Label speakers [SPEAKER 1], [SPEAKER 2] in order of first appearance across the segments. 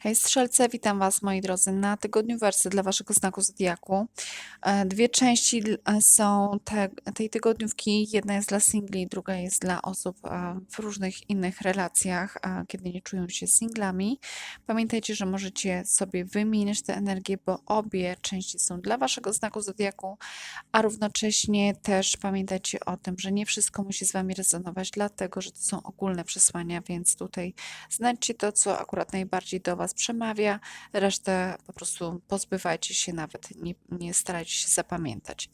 [SPEAKER 1] Hej Strzelce, witam Was moi drodzy na tygodniu wersy dla Waszego znaku Zodiaku. E, Dwie części e, są te, tej tygodniówki. Jedna jest dla singli, druga jest dla osób e, w różnych innych relacjach, kiedy nie czują się singlami. Pamiętajcie, że możecie sobie wymienić te energie, bo obie części są dla Waszego znaku Zodiaku, a równocześnie też pamiętajcie o tym, że nie wszystko musi z Wami rezonować, dlatego że to są ogólne przesłania, więc tutaj Znajdźcie to, co akurat najbardziej do Was przemawia, resztę po prostu pozbywajcie się, nawet nie, nie starajcie się zapamiętać.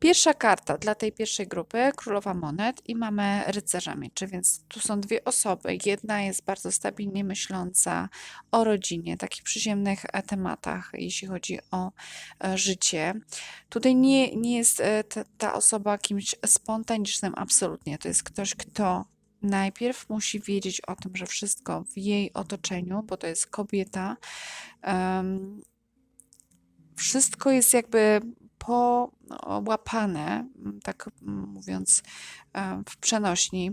[SPEAKER 1] Pierwsza karta dla tej pierwszej grupy, Królowa Monet i mamy Rycerza Mieczy, więc tu są dwie osoby. Jedna jest bardzo stabilnie myśląca o rodzinie, takich przyziemnych e, tematach, jeśli chodzi o e, życie. Tutaj nie, nie jest e, ta osoba kimś spontanicznym absolutnie. To jest ktoś, kto najpierw musi wiedzieć o tym, że wszystko w jej otoczeniu, bo to jest kobieta, em, wszystko jest jakby połapane, tak mówiąc w przenośni.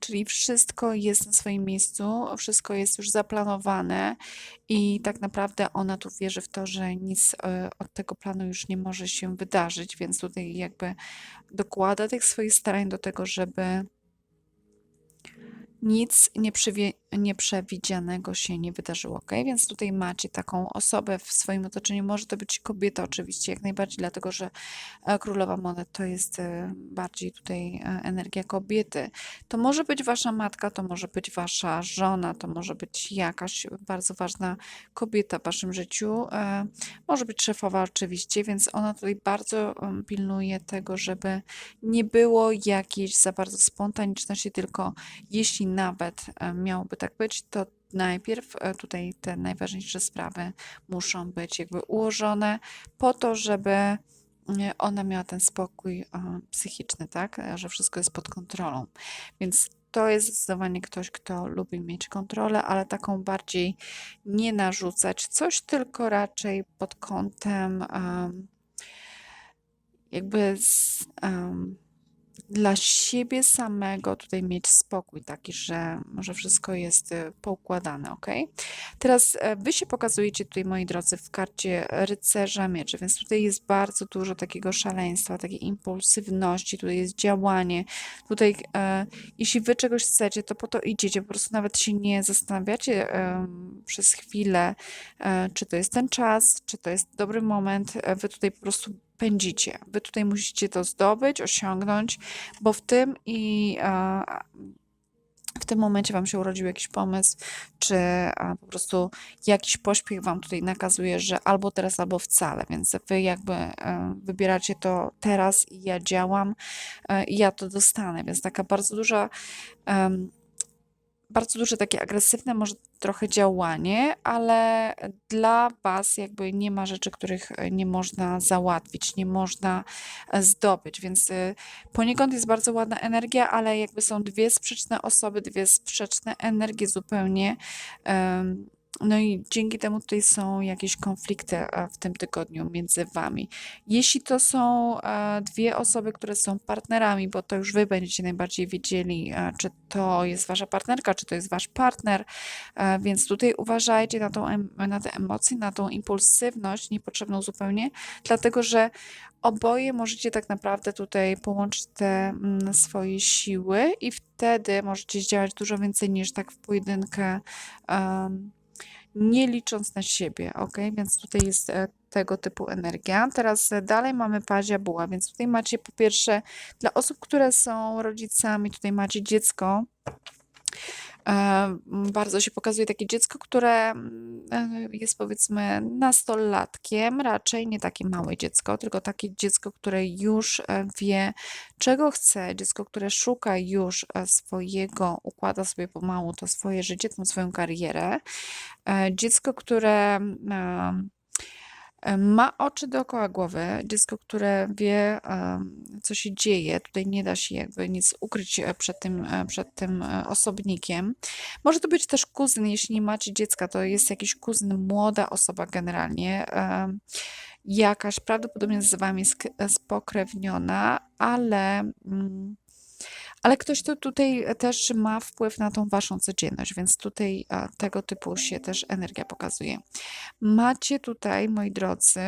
[SPEAKER 1] Czyli wszystko jest na swoim miejscu, wszystko jest już zaplanowane i tak naprawdę ona tu wierzy w to, że nic e, od tego planu już nie może się wydarzyć, więc tutaj jakby dokłada tych swoich starań do tego, żeby nic nieprzewie- nieprzewidzianego się nie wydarzyło, ok? Więc tutaj macie taką osobę w swoim otoczeniu. Może to być kobieta oczywiście, jak najbardziej, dlatego że e, królowa monet to jest e, bardziej tutaj e, energia kobiety. To może być wasza matka, to może być wasza żona, to może być jakaś bardzo ważna kobieta w waszym życiu. Może być szefowa oczywiście, więc ona tutaj bardzo pilnuje tego, żeby nie było jakiejś za bardzo spontaniczności, tylko jeśli nawet miałoby tak być, to najpierw e, tutaj te najważniejsze sprawy muszą być jakby ułożone po to, żeby e, ona miała ten spokój e, psychiczny, tak? Że wszystko jest pod kontrolą. Więc to jest zdecydowanie ktoś, kto lubi mieć kontrolę, ale taką bardziej nie narzucać coś, tylko raczej pod kątem em, jakby z, em, dla siebie samego tutaj mieć spokój taki, że, że wszystko jest y, poukładane, ok? Teraz e, wy się pokazujecie tutaj, moi drodzy, w karcie rycerza mieczy, więc tutaj jest bardzo dużo takiego szaleństwa, takiej impulsywności, tutaj jest działanie, tutaj e, jeśli wy czegoś chcecie, to po to idziecie, po prostu nawet się nie zastanawiacie em, przez chwilę, e, czy to jest ten czas, czy to jest dobry moment, e, wy tutaj po prostu pędzicie. Wy tutaj musicie to zdobyć, osiągnąć, bo w tym i e, w tym momencie Wam się urodził jakiś pomysł, czy a, po prostu jakiś pośpiech Wam tutaj nakazuje, że albo teraz, albo wcale, więc Wy jakby e, wybieracie to teraz i ja działam e, i ja to dostanę, więc taka bardzo duża bardzo duże takie agresywne może trochę działanie, ale dla Was jakby nie ma rzeczy, których e, nie można załatwić, nie można e, zdobyć, więc y, poniekąd jest bardzo ładna energia, ale jakby są dwie sprzeczne osoby, dwie sprzeczne energie zupełnie. No i dzięki temu tutaj są jakieś konflikty w tym tygodniu między Wami. Jeśli to są e, dwie osoby, które są partnerami, bo to już Wy będziecie najbardziej wiedzieli, e, czy to jest Wasza partnerka, czy to jest Wasz partner, e, więc tutaj uważajcie na, tą, na te emocje, na tą impulsywność niepotrzebną zupełnie, dlatego że oboje możecie tak naprawdę tutaj połączyć te mm, swoje siły i wtedy możecie działać dużo więcej niż tak w pojedynkę. em, nie licząc na siebie, ok? Więc tutaj jest e, tego typu energia. Teraz e, dalej mamy pazia buła, więc tutaj macie po pierwsze dla osób, które są rodzicami, tutaj macie dziecko. E, Bardzo się pokazuje takie dziecko, które jest powiedzmy nastolatkiem, raczej nie takie małe dziecko, tylko takie dziecko, które już e, wie, czego chce, dziecko, które szuka już e, swojego, układa sobie pomału to swoje życie, tą swoją karierę. E, Dziecko, które e, ma oczy dookoła głowy, dziecko, które wie, em, co się dzieje. Tutaj nie da się jakby nic ukryć e, przed tym, e, przed tym e, osobnikiem. Może to być też kuzyn, jeśli nie macie dziecka, to jest jakiś kuzyn, młoda osoba generalnie. Jakaś prawdopodobnie z wami spokrewniona, ale mm, Ale ktoś to tutaj też ma wpływ na tą waszą codzienność, więc tutaj tego typu się też energia pokazuje. Macie tutaj, moi drodzy,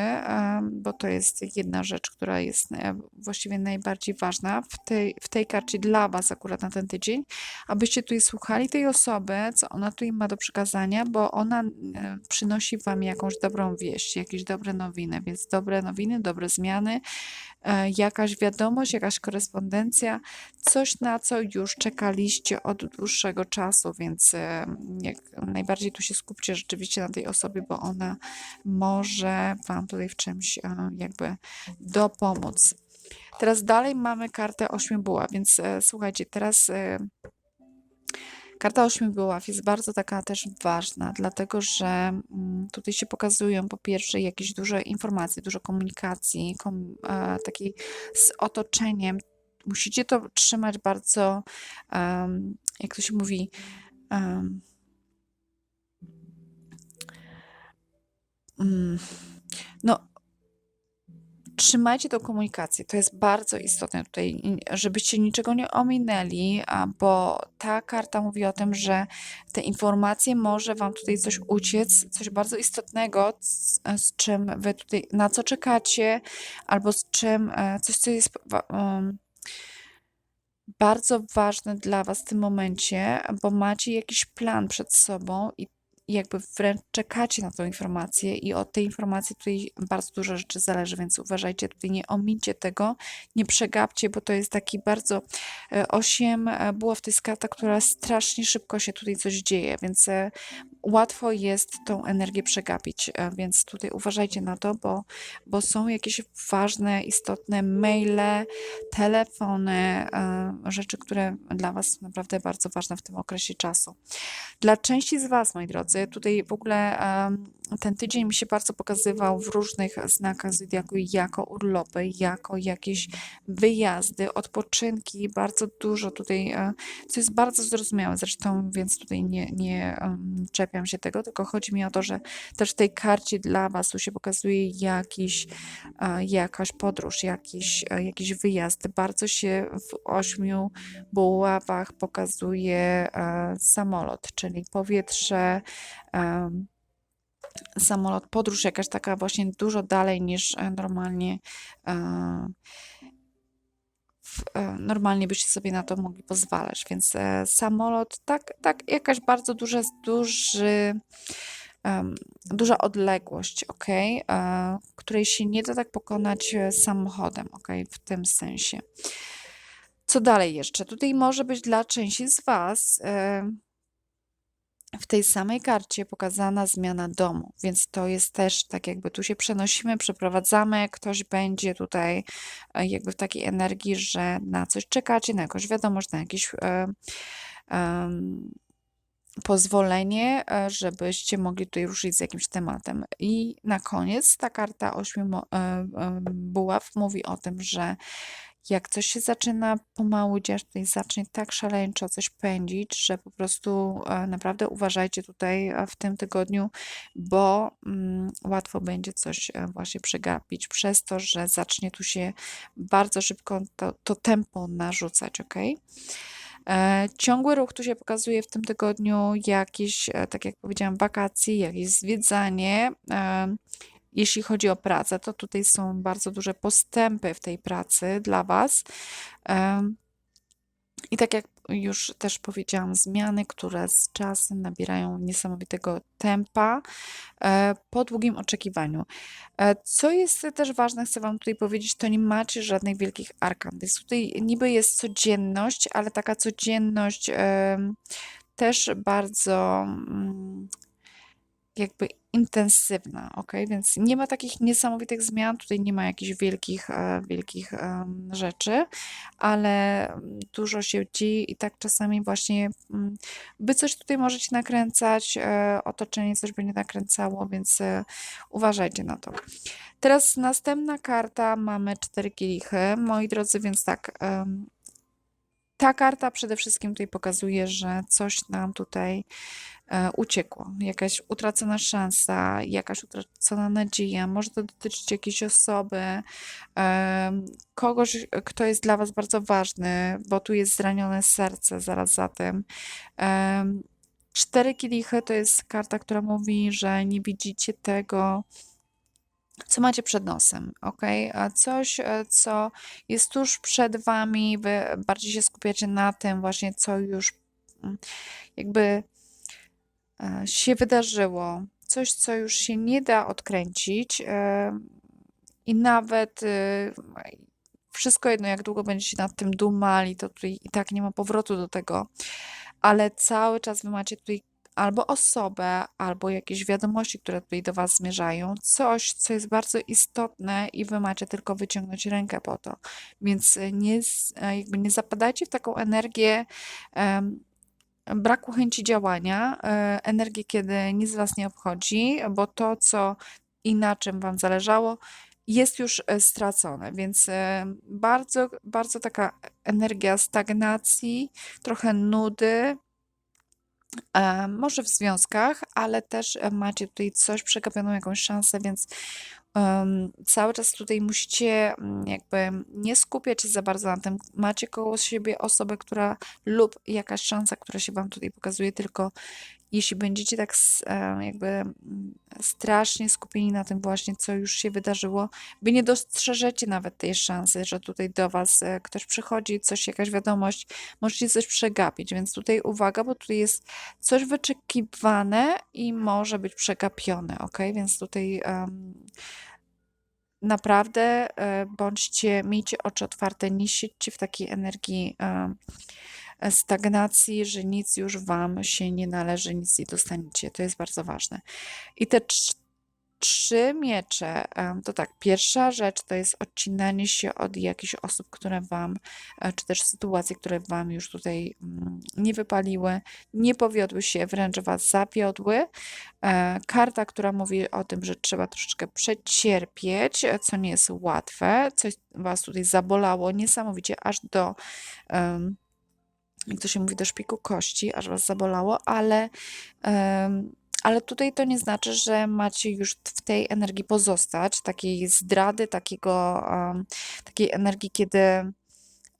[SPEAKER 1] bo to jest jedna rzecz, która jest e, właściwie najbardziej ważna w tej, w tej karcie dla was akurat na ten tydzień, abyście tutaj słuchali tej osoby, co ona tutaj ma do przekazania, bo ona e, przynosi wam jakąś dobrą wieść, jakieś dobre nowiny, więc dobre nowiny, dobre zmiany, jakaś wiadomość, jakaś korespondencja, coś na co już czekaliście od dłuższego czasu, więc e, jak najbardziej tu się skupcie rzeczywiście na tej osobie, bo ona może wam tutaj w czymś e, jakby dopomóc. Teraz dalej mamy kartę ośmiu buław, więc e, słuchajcie, teraz e, Karta ośmiu buław jest bardzo taka też ważna, dlatego że mm, tutaj się pokazują po pierwsze jakieś duże informacje, dużo komunikacji, kom, e, takiej z otoczeniem. Musicie to trzymać bardzo, em, jak to się mówi, mm, no, trzymajcie tą komunikację. To jest bardzo istotne tutaj, żebyście niczego nie ominęli, bo ta karta mówi o tym, że te informacje może wam tutaj coś uciec, coś bardzo istotnego, z, z czym wy tutaj, na co czekacie, albo z czym, e, coś, co jest em, bardzo ważne dla was w tym momencie, bo macie jakiś plan przed sobą i jakby wręcz czekacie na tą informację i od tej informacji tutaj bardzo dużo rzeczy zależy, więc uważajcie, tutaj nie omincie tego, nie przegapcie, bo to jest taki bardzo e, osiem e, buław to jest karta, która strasznie szybko się tutaj coś dzieje, więc e, łatwo jest tą energię przegapić, więc tutaj uważajcie na to, bo, bo są jakieś ważne, istotne maile, telefony, rzeczy, które dla Was naprawdę bardzo ważne w tym okresie czasu. Dla części z Was, moi drodzy, tutaj w ogóle ten tydzień mi się bardzo pokazywał w różnych znakach zodiaku jako urlopy, jako jakieś wyjazdy, odpoczynki, bardzo dużo tutaj, e, co jest bardzo zrozumiałe zresztą, więc tutaj nie, nie czepiam się tego, tylko chodzi mi o to, że też w tej karcie dla Was tu się pokazuje jakiś, e, jakaś podróż, jakiś, e, jakiś wyjazd. Bardzo się w ośmiu buławach pokazuje samolot, czyli powietrze, samolot, podróż jakaś taka właśnie dużo dalej niż e, normalnie e, e, normalnie byście sobie na to mogli pozwalać, więc samolot, tak, tak, jakaś bardzo duża, duży, duża odległość, ok, której się nie da tak pokonać samochodem, ok, w tym sensie. Co dalej jeszcze? Tutaj może być dla części z Was w tej samej karcie pokazana zmiana domu, więc to jest też tak jakby tu się przenosimy, przeprowadzamy, ktoś będzie tutaj e, jakby w takiej energii, że na coś czekacie, na jakąś wiadomość, na jakieś e, pozwolenie, e, żebyście mogli tutaj ruszyć z jakimś tematem. I na koniec ta karta ośmiu buław mówi o tym, że jak coś się zaczyna pomału dziać, tutaj zacznie tak szaleńczo coś pędzić, że po prostu e, naprawdę uważajcie tutaj e, w tym tygodniu, bo mm, łatwo będzie coś e, właśnie przegapić przez to, że zacznie tu się bardzo szybko to, to tempo narzucać, ok? Ciągły ruch tu się pokazuje w tym tygodniu, jakieś, tak jak powiedziałam, wakacje, jakieś zwiedzanie. Jeśli chodzi o pracę, to tutaj są bardzo duże postępy w tej pracy dla Was. I tak jak już też powiedziałam, zmiany, które z czasem nabierają niesamowitego tempa e, po długim oczekiwaniu. E, Co jest też ważne, chcę Wam tutaj powiedzieć, to nie macie żadnych wielkich arkan. Więc tutaj niby jest codzienność, ale taka codzienność też bardzo mm, jakby intensywna, ok? Więc nie ma takich niesamowitych zmian, tutaj nie ma jakichś wielkich, e, wielkich rzeczy, ale mm, dużo się dzieje i tak czasami właśnie mm, wy coś tutaj możecie nakręcać, e, otoczenie coś będzie nakręcało, więc e, uważajcie na to. Teraz następna karta, mamy cztery kielichy, moi drodzy, więc tak, ta karta przede wszystkim tutaj pokazuje, że coś nam tutaj e, uciekło. Jakaś utracona szansa, jakaś utracona nadzieja. Może to dotyczyć jakiejś osoby, kogoś, kto jest dla Was bardzo ważny, bo tu jest zranione serce zaraz za tym. Cztery kielichy to jest karta, która mówi, że nie widzicie tego, co macie przed nosem, ok? Coś, e, co jest tuż przed wami, wy bardziej się skupiacie na tym właśnie, co już mm, jakby e, się wydarzyło, coś, co już się nie da odkręcić e, i nawet y, wszystko jedno, jak długo będziecie nad tym dumali, to tutaj i tak nie ma powrotu do tego, ale cały czas wy macie tutaj albo osobę, albo jakieś wiadomości, które tutaj do was zmierzają, coś, co jest bardzo istotne i wy macie tylko wyciągnąć rękę po to. Więc e, nie, e, jakby nie zapadajcie w taką energię em, braku chęci działania, e, energię, kiedy nic was nie obchodzi, bo to, co i na czym wam zależało, jest już stracone, więc bardzo, bardzo taka energia stagnacji, trochę nudy, może w związkach, ale też e, macie tutaj coś, przegapioną jakąś szansę, więc em, cały czas tutaj musicie mm, jakby nie skupiać się za bardzo na tym. Macie koło siebie osobę, która lub jakaś szansa, która się wam tutaj pokazuje, tylko jeśli będziecie tak e, jakby mm, strasznie skupieni na tym właśnie, co już się wydarzyło, wy nie dostrzeżecie nawet tej szansy, że tutaj do was e, ktoś przychodzi, coś, jakaś wiadomość, możecie coś przegapić, więc tutaj uwaga, bo tutaj jest coś wyczekiwane i może być przegapione, ok? Więc tutaj em, naprawdę e, bądźcie, miejcie oczy otwarte, nie siedźcie w takiej energii em, stagnacji, że nic już wam się nie należy, nic nie dostaniecie. To jest bardzo ważne. I te trz- trzy miecze, to tak, pierwsza rzecz to jest odcinanie się od jakichś osób, które wam, e, czy też sytuacji, które wam już tutaj mm, nie wypaliły, nie powiodły się, wręcz was zawiodły. E, Karta, która mówi o tym, że trzeba troszeczkę przecierpieć, e, co nie jest łatwe, coś was tutaj zabolało niesamowicie, aż do em, jak to się mówi, do szpiku kości, aż was zabolało, ale, em, ale tutaj to nie znaczy, że macie już w tej energii pozostać, takiej zdrady, takiego, em, takiej energii, kiedy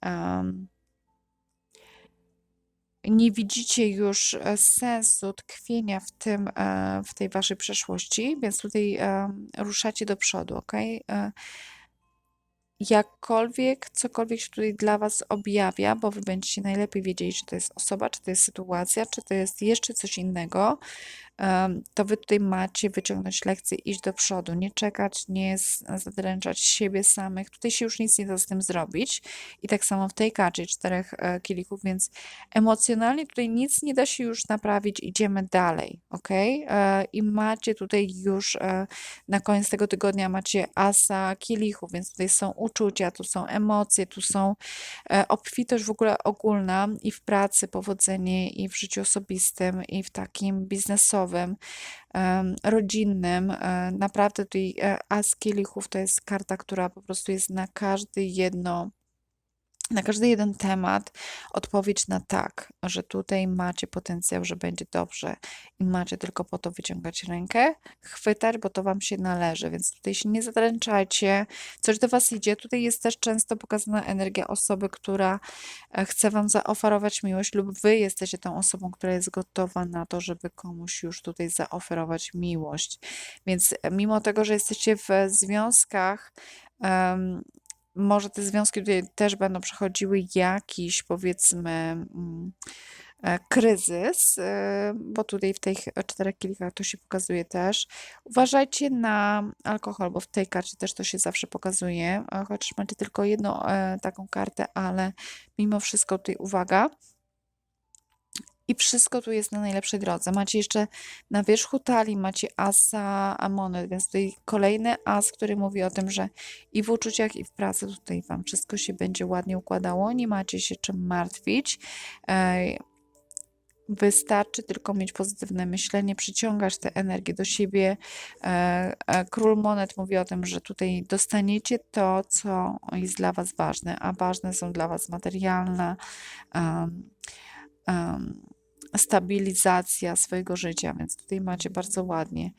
[SPEAKER 1] em, nie widzicie już e, sensu tkwienia w tym, e, w tej waszej przeszłości, więc tutaj em, ruszacie do przodu, ok? Jakkolwiek, cokolwiek się tutaj dla Was objawia, bo Wy będziecie najlepiej wiedzieli, czy to jest osoba, czy to jest sytuacja, czy to jest jeszcze coś innego, to Wy tutaj macie wyciągnąć lekcję, iść do przodu, nie czekać, nie zadręczać siebie samych. Tutaj się już nic nie da z tym zrobić. I tak samo w tej karcie czterech e, kielichów, więc emocjonalnie tutaj nic nie da się już naprawić, idziemy dalej, ok? E, I macie tutaj już e, na koniec tego tygodnia macie asa kielichów, więc tutaj są uczucia, tu są emocje, tu są obfitość w ogóle ogólna i w pracy, powodzenie, i w życiu osobistym, i w takim biznesowym, rodzinnym. E, Naprawdę tutaj e, as kielichów to jest karta, która po prostu jest na każdy jedno na każdy jeden temat odpowiedź na tak, że tutaj macie potencjał, że będzie dobrze i macie tylko po to wyciągać rękę, chwytać, bo to wam się należy, więc tutaj się nie zadręczajcie, coś do was idzie. Tutaj jest też często pokazana energia osoby, która e, chce wam zaoferować miłość lub wy jesteście tą osobą, która jest gotowa na to, żeby komuś już tutaj zaoferować miłość. Więc e, mimo tego, że jesteście w związkach, em, może te związki też będą przechodziły jakiś, powiedzmy, mm, e, kryzys, e, bo tutaj w tych czterech kilkach to się pokazuje też. Uważajcie na alkohol, bo w tej karcie też to się zawsze pokazuje, e, chociaż macie tylko jedną taką kartę, ale mimo wszystko tutaj uwaga. I wszystko tu jest na najlepszej drodze. Macie jeszcze na wierzchu talii macie asa monet, więc tutaj kolejny as, który mówi o tym, że i w uczuciach, i w pracy tutaj wam wszystko się będzie ładnie układało. Nie macie się czym martwić. Wystarczy tylko mieć pozytywne myślenie, przyciągać tę energię do siebie. E, Król Monet mówi o tym, że tutaj dostaniecie to, co jest dla Was ważne, a ważne są dla Was materialne, um, um, stabilizacja swojego życia, więc tutaj macie bardzo ładnie.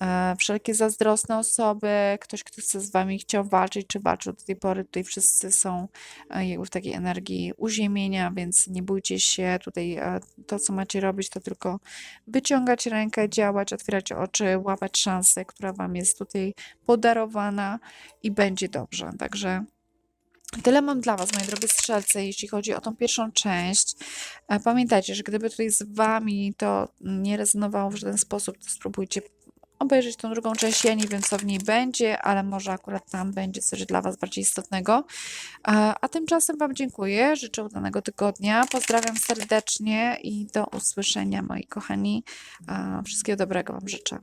[SPEAKER 1] E, wszelkie zazdrosne osoby, ktoś, kto chce z wami chciał walczyć, czy walczył do tej pory, tutaj wszyscy są e, jakby w takiej energii uziemienia, więc nie bójcie się, tutaj e, to, co macie robić, to tylko wyciągać rękę, działać, otwierać oczy, łapać szansę, która wam jest tutaj podarowana i będzie dobrze. Także Tyle mam dla Was, moje drogie strzelce, jeśli chodzi o tą pierwszą część. E, Pamiętajcie, że gdyby tutaj z Wami to nie rezonowało w żaden sposób, to spróbujcie obejrzeć tą drugą część. Ja nie wiem, co w niej będzie, ale może akurat tam będzie coś dla Was bardziej istotnego. A, a tymczasem Wam dziękuję, życzę udanego tygodnia. Pozdrawiam serdecznie i do usłyszenia, moi kochani. A, Wszystkiego dobrego Wam życzę.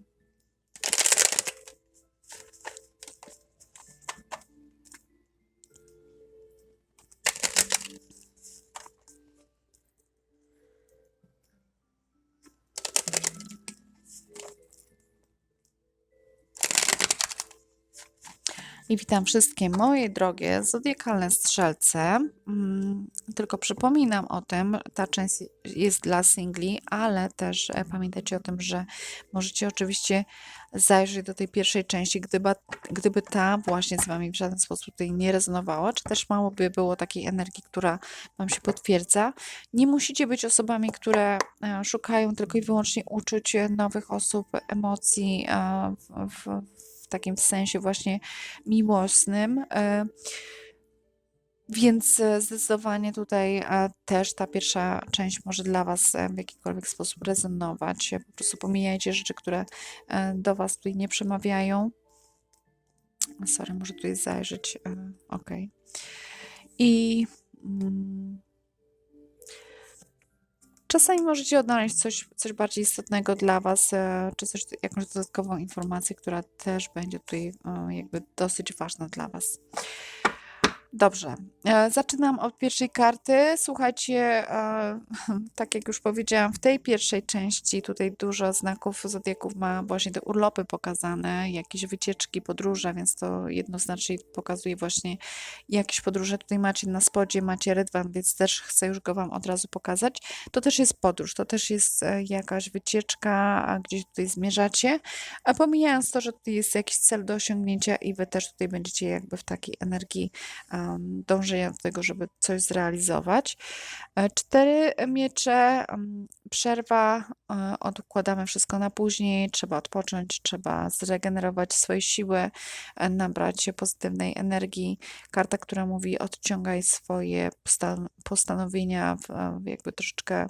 [SPEAKER 1] I witam wszystkie moje drogie zodiakalne strzelce. Mm, Tylko przypominam o tym, ta część jest dla singli, ale też e, pamiętajcie o tym, że możecie oczywiście zajrzeć do tej pierwszej części, gdyby, gdyby ta właśnie z Wami w żaden sposób tutaj nie rezonowała, czy też mało by było takiej energii, która Wam się potwierdza. Nie musicie być osobami, które e, szukają tylko i wyłącznie uczuć nowych osób, emocji e, w, w takim sensie właśnie miłosnym. e, Więc zdecydowanie tutaj e, też ta pierwsza część może dla Was e, w jakikolwiek sposób rezonować. Po prostu pomijajcie rzeczy, które do Was tutaj nie przemawiają. Sorry, muszę tutaj zajrzeć. Ok. I mm, czasami możecie odnaleźć coś, coś bardziej istotnego dla Was, e, czy coś, jakąś dodatkową informację, która też będzie tutaj e, jakby dosyć ważna dla Was. Dobrze, e, zaczynam od pierwszej karty. Słuchajcie, e, tak jak już powiedziałam, w tej pierwszej części tutaj dużo znaków zodiaków ma właśnie te urlopy pokazane, jakieś wycieczki, podróże, więc to jednoznacznie pokazuje właśnie jakieś podróże. Tutaj macie na spodzie, macie rydwan, więc też chcę już go Wam od razu pokazać. To też jest podróż, to też jest e, jakaś wycieczka, a gdzieś tutaj zmierzacie, a pomijając to, że tutaj jest jakiś cel do osiągnięcia i Wy też tutaj będziecie jakby w takiej energii um, dążenia do tego, żeby coś zrealizować. E, Cztery miecze, przerwa, e, odkładamy wszystko na później, trzeba odpocząć, trzeba zregenerować swoje siły, e, nabrać się pozytywnej energii. Karta, która mówi odciągaj swoje postan- postanowienia jakby troszeczkę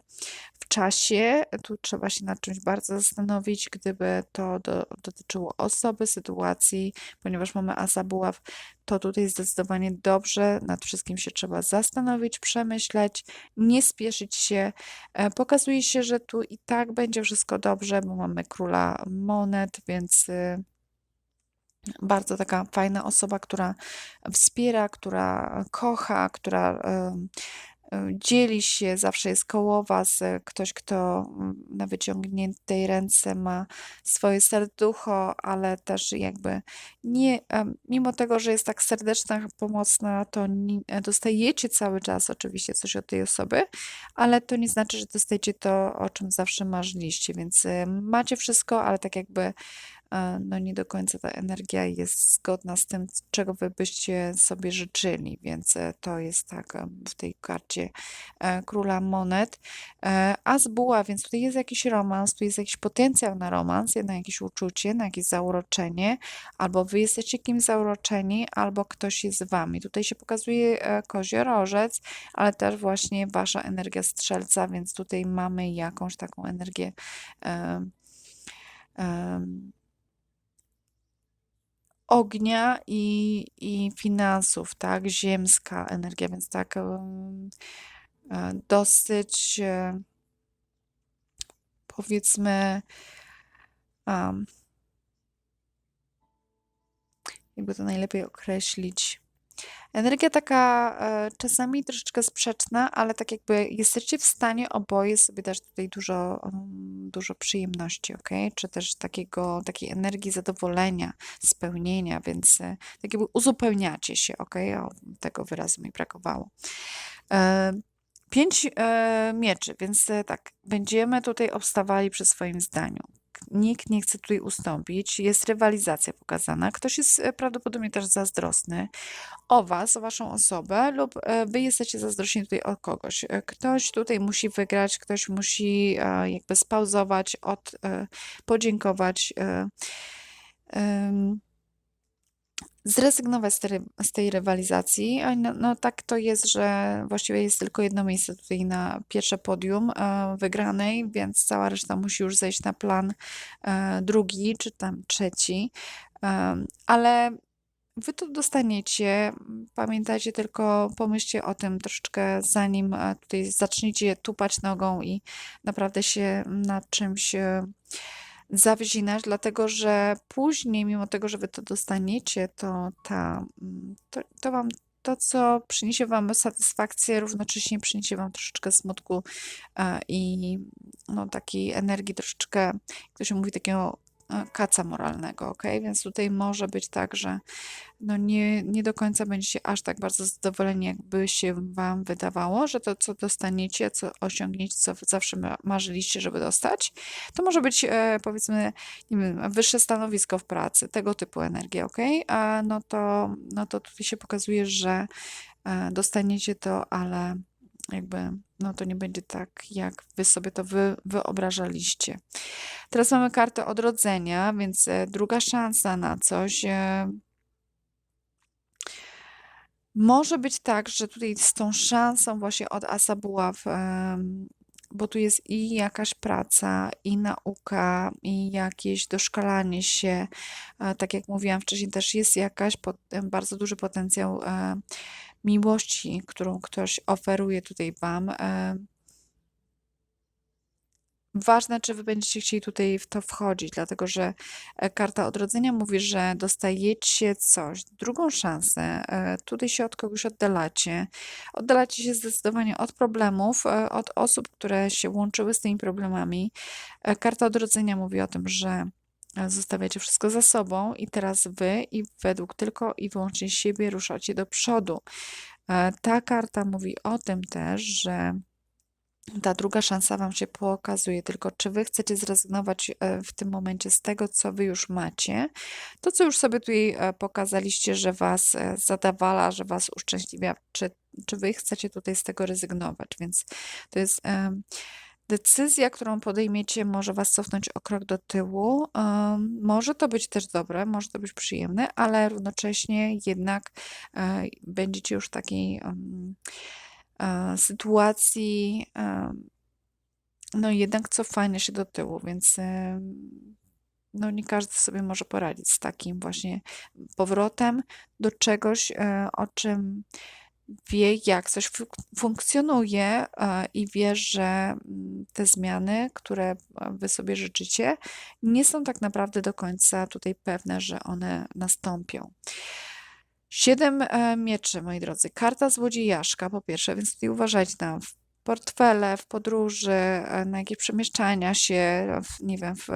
[SPEAKER 1] czasie. Tu trzeba się nad czymś bardzo zastanowić, gdyby to do, dotyczyło osoby, sytuacji, ponieważ mamy asa buław, to tutaj zdecydowanie dobrze, nad wszystkim się trzeba zastanowić, przemyśleć, nie spieszyć się. E, Pokazuje się, że tu i tak będzie wszystko dobrze, bo mamy króla monet, więc y, bardzo taka fajna osoba, która wspiera, która kocha, która dzieli się, zawsze jest koło was. e, Ktoś, kto mm, na wyciągniętej ręce ma swoje serducho, ale też jakby nie, mimo tego, że jest tak serdeczna, pomocna, to e, dostajecie cały czas oczywiście coś od tej osoby, ale to nie znaczy, że dostajecie to, o czym zawsze marzyliście, więc e, macie wszystko, ale tak jakby no nie do końca ta energia jest zgodna z tym, czego wy byście sobie życzyli, więc e, to jest tak w tej karcie e, króla monet. E, As buła, więc tutaj jest jakiś romans, tu jest jakiś potencjał na romans, na jakieś uczucie, na jakieś zauroczenie, albo wy jesteście kimś zauroczeni, albo ktoś jest z wami. Tutaj się pokazuje koziorożec, ale też właśnie wasza energia strzelca, więc tutaj mamy jakąś taką energię ognia i, i finansów, tak? Ziemska energia, więc tak e, dosyć e, powiedzmy jakby to najlepiej określić Energia taka e, czasami troszeczkę sprzeczna, ale tak jakby jesteście w stanie oboje sobie dać tutaj dużo, um, dużo przyjemności, ok? Czy też takiego, takiej energii zadowolenia, spełnienia, więc e, tak jakby uzupełniacie się, ok? O, tego wyrazu mi brakowało. E, Pięć mieczy, więc tak, będziemy tutaj obstawali przy swoim zdaniu. Nikt nie chce tutaj ustąpić, jest rywalizacja pokazana. Ktoś jest e, prawdopodobnie też zazdrosny o Was, o Waszą osobę, lub e, Wy jesteście zazdrośni tutaj o kogoś. E, Ktoś tutaj musi wygrać, ktoś musi jakby spauzować, od, podziękować. Zrezygnować z tej, z tej rywalizacji. No, no tak to jest, że właściwie jest tylko jedno miejsce tutaj na pierwsze podium e, wygranej, więc cała reszta musi już zejść na plan e, drugi czy tam trzeci. Em, ale wy to dostaniecie. Pamiętajcie tylko, pomyślcie o tym troszeczkę, zanim e, tutaj zaczniecie tupać nogą i naprawdę się nad czymś zawzinać, dlatego że później, mimo tego, że wy to dostaniecie, to, ta, mm, to, to wam to, co przyniesie wam satysfakcję, równocześnie przyniesie wam troszeczkę smutku e, i no, takiej energii troszeczkę, jak to się mówi, takiego kaca moralnego, ok? Więc tutaj może być tak, że no nie, nie do końca będziecie aż tak bardzo zadowoleni, jakby się wam wydawało, że to, co dostaniecie, co osiągniecie, co zawsze ma- marzyliście, żeby dostać, to może być e, powiedzmy, nie wiem, wyższe stanowisko w pracy, tego typu energia, ok? A no to, no to tutaj się pokazuje, że e, dostaniecie to, ale jakby no to nie będzie tak, jak wy sobie to wy, wyobrażaliście. Teraz mamy kartę odrodzenia, więc e, druga szansa na coś. e, Może być tak, że tutaj z tą szansą właśnie od Asa Buław, em, bo tu jest i jakaś praca, i nauka, i jakieś doszkalanie się. E, Tak jak mówiłam wcześniej, też jest jakaś bardzo duży potencjał e, miłości, którą ktoś oferuje tutaj wam. E, Ważne, czy wy będziecie chcieli tutaj w to wchodzić, dlatego że e, karta odrodzenia mówi, że dostajecie coś, drugą szansę. e, Tutaj się od kogoś oddalacie. Oddalacie się zdecydowanie od problemów, od osób, które się łączyły z tymi problemami. Karta odrodzenia mówi o tym, że zostawiacie wszystko za sobą i teraz wy i według tylko i wyłącznie siebie ruszacie do przodu. E, Ta karta mówi o tym też, że ta druga szansa Wam się pokazuje, tylko czy Wy chcecie zrezygnować e, w tym momencie z tego, co Wy już macie, to co już sobie tutaj e, pokazaliście, że Was zadawala, że Was uszczęśliwia, czy, czy Wy chcecie tutaj z tego rezygnować, więc to jest decyzja, którą podejmiecie, może Was cofnąć o krok do tyłu. Może to być też dobre, może to być przyjemne, ale równocześnie jednak e, będziecie już w takiej e, sytuacji, no jednak cofania się do tyłu, więc no nie każdy sobie może poradzić z takim właśnie powrotem do czegoś, e, o czym wie, jak coś funkcjonuje e, i wie, że mm, te zmiany, które e, wy sobie życzycie, nie są tak naprawdę do końca tutaj pewne, że one nastąpią. Siedem e, mieczy, moi drodzy. Karta złodziejaszka, po pierwsze, więc tutaj uważajcie na portfele, w podróży, na jakieś przemieszczania się, w, nie wiem, w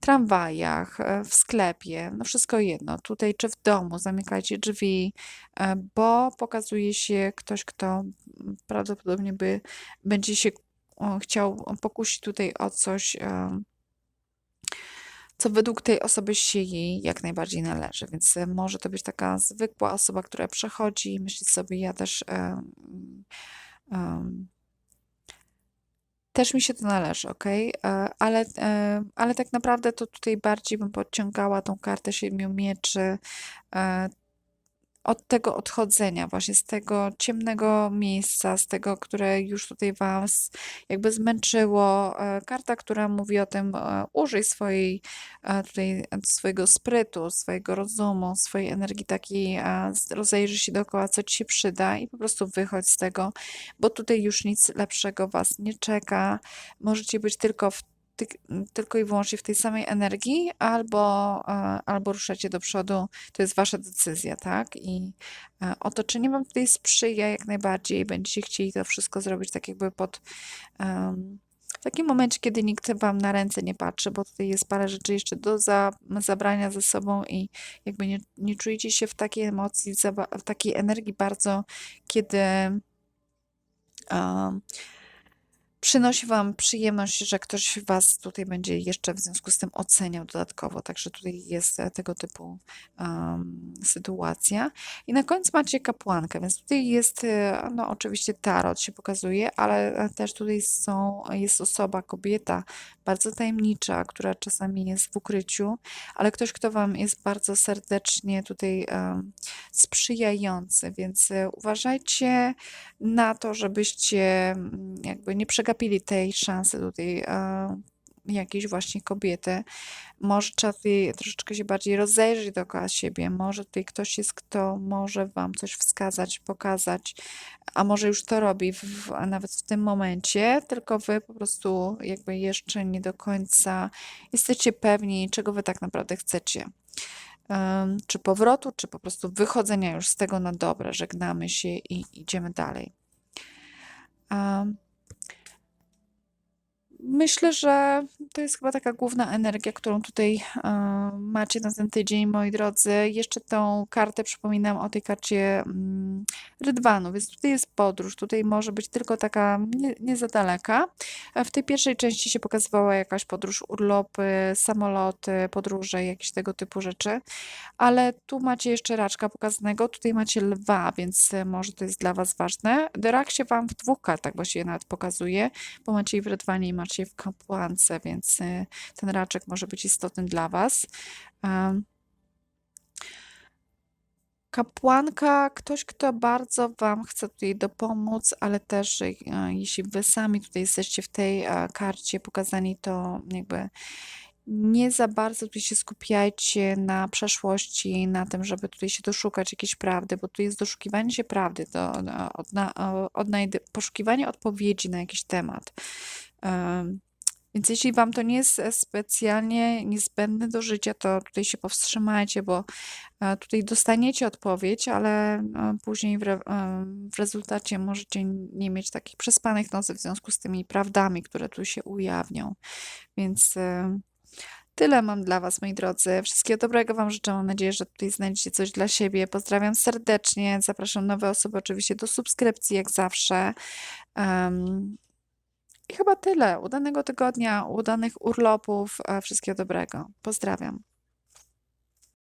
[SPEAKER 1] tramwajach, e, w sklepie, no wszystko jedno. Tutaj czy w domu zamykajcie drzwi, e, bo pokazuje się ktoś, kto prawdopodobnie by będzie się chciał pokusić tutaj o coś, em, co według tej osoby się jej jak najbardziej należy. Więc e, może to być taka zwykła osoba, która przechodzi i myśli sobie, ja też, em, em, też mi się to należy, ok? Ale, e, ale tak naprawdę to tutaj bardziej bym podciągała tą kartę siedmiu mieczy e, od tego odchodzenia, właśnie z tego ciemnego miejsca, z tego, które już tutaj Was jakby zmęczyło. E, Karta, która mówi o tym, e, użyj swojej, e, tutaj swojego sprytu, swojego rozumu, swojej energii takiej, rozejrzyj się dookoła, co Ci się przyda i po prostu wychodź z tego, bo tutaj już nic lepszego Was nie czeka. Możecie być tylko w tylko i wyłącznie w tej samej energii, albo, e, albo ruszacie do przodu. To jest wasza decyzja, tak? I e, otoczenie wam tutaj sprzyja jak najbardziej. Będziecie chcieli to wszystko zrobić tak jakby pod em, w takim momencie, kiedy nikt wam na ręce nie patrzy, bo tutaj jest parę rzeczy jeszcze do za, zabrania ze sobą i jakby nie, nie czujecie się w takiej emocji, w takiej energii bardzo, kiedy em, przynosi wam przyjemność, że ktoś was tutaj będzie jeszcze w związku z tym oceniał dodatkowo. Także tutaj jest e, tego typu em, sytuacja. I na końcu macie kapłankę, więc tutaj jest, e, no oczywiście tarot się pokazuje, ale e, też tutaj są, jest osoba, kobieta, bardzo tajemnicza, która czasami jest w ukryciu, ale ktoś, kto wam jest bardzo serdecznie tutaj sprzyjający, więc e, uważajcie na to, żebyście mm, jakby nie przegapili tej szansy tutaj jakiejś właśnie kobiety. Może trzeba tutaj troszeczkę się bardziej rozejrzeć dookoła siebie. Może tutaj ktoś jest, kto może wam coś wskazać, pokazać, a może już to robi w, nawet w tym momencie, tylko wy po prostu jakby jeszcze nie do końca jesteście pewni, czego wy tak naprawdę chcecie. Czy powrotu, czy po prostu wychodzenia już z tego na dobre, żegnamy się i idziemy dalej. Em, Myślę, że to jest chyba taka główna energia, którą tutaj e, macie na ten tydzień, moi drodzy. Jeszcze tą kartę przypominam o tej karcie mm, Rydwanu, więc tutaj jest podróż. Tutaj może być tylko taka nie, nie za daleka. E, W tej pierwszej części się pokazywała jakaś podróż, urlopy, samoloty, podróże, jakieś tego typu rzeczy. Ale tu macie jeszcze raczka pokazanego, tutaj macie lwa, więc e, może to jest dla Was ważne. Rak się Wam w dwóch kartach właściwie nawet pokazuje, bo macie i w Rydwanie i macie w kapłance, więc y, ten raczek może być istotny dla Was. Kapłanka, ktoś, kto bardzo Wam chce tutaj dopomóc, ale też y, jeśli Wy sami tutaj jesteście w tej e, karcie pokazani, to jakby nie za bardzo tutaj się skupiajcie na przeszłości, na tym, żeby tutaj się doszukać jakiejś prawdy, bo tu jest doszukiwanie się prawdy, e, odna, e, poszukiwanie odpowiedzi na jakiś temat. Więc jeśli Wam to nie jest specjalnie niezbędne do życia, to tutaj się powstrzymajcie, bo e, tutaj dostaniecie odpowiedź, ale e, później w, re, e, w rezultacie możecie nie mieć takich przespanych nocy w związku z tymi prawdami, które tu się ujawnią. Więc e, tyle mam dla Was, moi drodzy. Wszystkiego dobrego Wam życzę. Mam nadzieję, że tutaj znajdziecie coś dla siebie. Pozdrawiam serdecznie. Zapraszam nowe osoby oczywiście do subskrypcji, jak zawsze. Em, i chyba tyle. Udanego tygodnia, udanych urlopów, e, wszystkiego dobrego. Pozdrawiam.